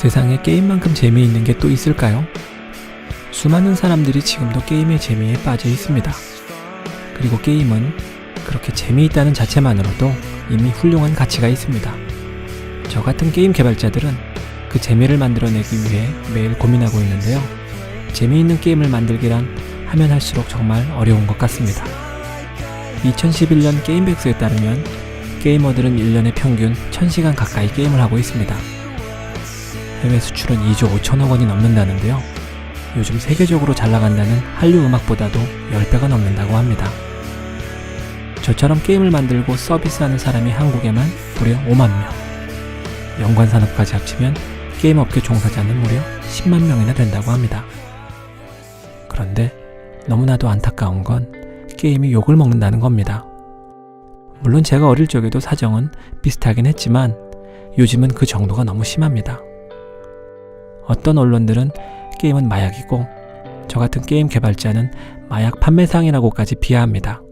세상에 게임만큼 재미있는 게 또 있을까요? 수많은 사람들이 지금도 게임의 재미에 빠져 있습니다. 그리고 게임은 그렇게 재미있다는 자체만으로도 이미 훌륭한 가치가 있습니다. 저 같은 게임 개발자들은 그 재미를 만들어내기 위해 매일 고민하고 있는데요. 재미있는 게임을 만들기란 하면 할수록 정말 어려운 것 같습니다. 2011년 게임백스에 따르면 게이머들은 1년에 평균 1000시간 가까이 게임을 하고 있습니다. 해외 수출은 2조 5천억 원이 넘는다는데요. 요즘 세계적으로 잘 나간다는 한류 음악보다도 10배가 넘는다고 합니다. 저처럼 게임을 만들고 서비스하는 사람이 한국에만 무려 5만 명. 연관 산업까지 합치면 게임 업계 종사자는 무려 10만 명이나 된다고 합니다. 그런데 너무나도 안타까운 건 게임이 욕을 먹는다는 겁니다. 물론 제가 어릴 적에도 사정은 비슷하긴 했지만 요즘은 그 정도가 너무 심합니다. 어떤 언론들은 게임은 마약이고 저 같은 게임 개발자는 마약 판매상이라고까지 비하합니다.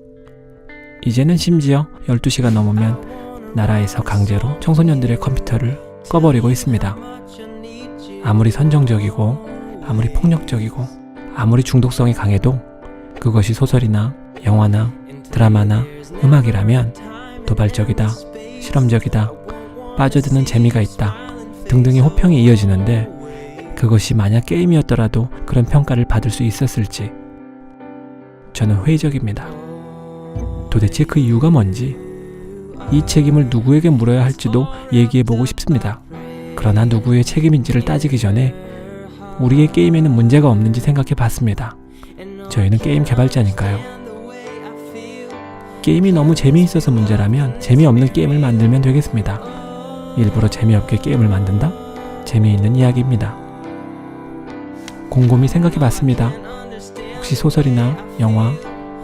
이제는 심지어 12시가 넘으면 나라에서 강제로 청소년들의 컴퓨터를 꺼버리고 있습니다. 아무리 선정적이고 아무리 폭력적이고 아무리 중독성이 강해도 그것이 소설이나 영화나 드라마나 음악이라면 도발적이다, 실험적이다, 빠져드는 재미가 있다 등등의 호평이 이어지는데 그것이 만약 게임이었더라도 그런 평가를 받을 수 있었을지 저는 회의적입니다. 도대체 그 이유가 뭔지 이 책임을 누구에게 물어야 할지도 얘기해보고 싶습니다. 그러나 누구의 책임인지를 따지기 전에 우리의 게임에는 문제가 없는지 생각해 봤습니다. 저희는 게임 개발자니까요. 게임이 너무 재미있어서 문제라면 재미없는 게임을 만들면 되겠습니다. 일부러 재미없게 게임을 만든다? 재미있는 이야기입니다. 곰곰이 생각해 봤습니다. 혹시 소설이나 영화,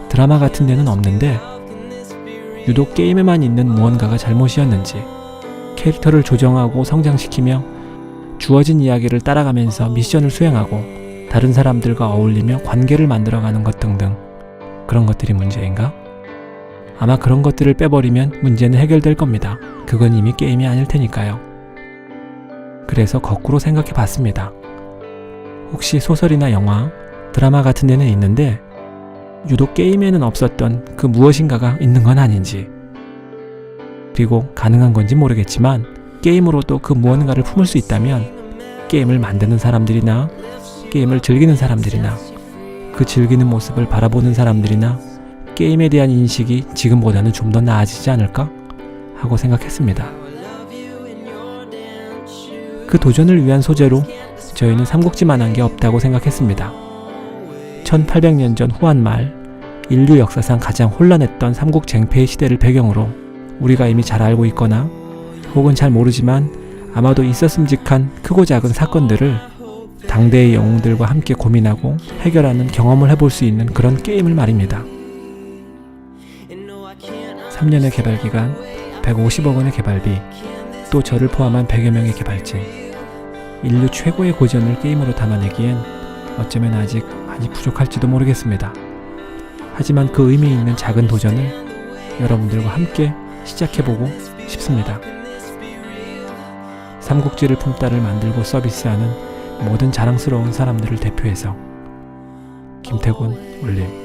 드라마 같은 데는 없는데 유독 게임에만 있는 무언가가 잘못이었는지 캐릭터를 조정하고 성장시키며 주어진 이야기를 따라가면서 미션을 수행하고 다른 사람들과 어울리며 관계를 만들어가는 것 등등 그런 것들이 문제인가? 아마 그런 것들을 빼버리면 문제는 해결될 겁니다. 그건 이미 게임이 아닐 테니까요. 그래서 거꾸로 생각해 봤습니다. 혹시 소설이나 영화, 드라마 같은 데는 있는데 유독 게임에는 없었던 그 무엇인가가 있는 건 아닌지 그리고 가능한 건지 모르겠지만 게임으로도 그 무언가를 품을 수 있다면 게임을 만드는 사람들이나 게임을 즐기는 사람들이나 그 즐기는 모습을 바라보는 사람들이나 게임에 대한 인식이 지금보다는 좀 더 나아지지 않을까 하고 생각했습니다. 그 도전을 위한 소재로 저희는 삼국지만한 게 없다고 생각했습니다. 1800년 전 후한 말 인류 역사상 가장 혼란했던 삼국 쟁패의 시대를 배경으로 우리가 이미 잘 알고 있거나 혹은 잘 모르지만 아마도 있었음직한 크고 작은 사건들을 당대의 영웅들과 함께 고민하고 해결하는 경험을 해볼 수 있는 그런 게임을 말입니다. 3년의 개발 기간, 150억 원의 개발비, 또 저를 포함한 100여 명의 개발진. 인류 최고의 고전을 게임으로 담아내기엔 어쩌면 아직 많이 부족할지도 모르겠습니다. 하지만 그 의미 있는 작은 도전을 여러분들과 함께 시작해보고 싶습니다. 삼국지를 품딸을 만들고 서비스하는 모든 자랑스러운 사람들을 대표해서 김태곤 올림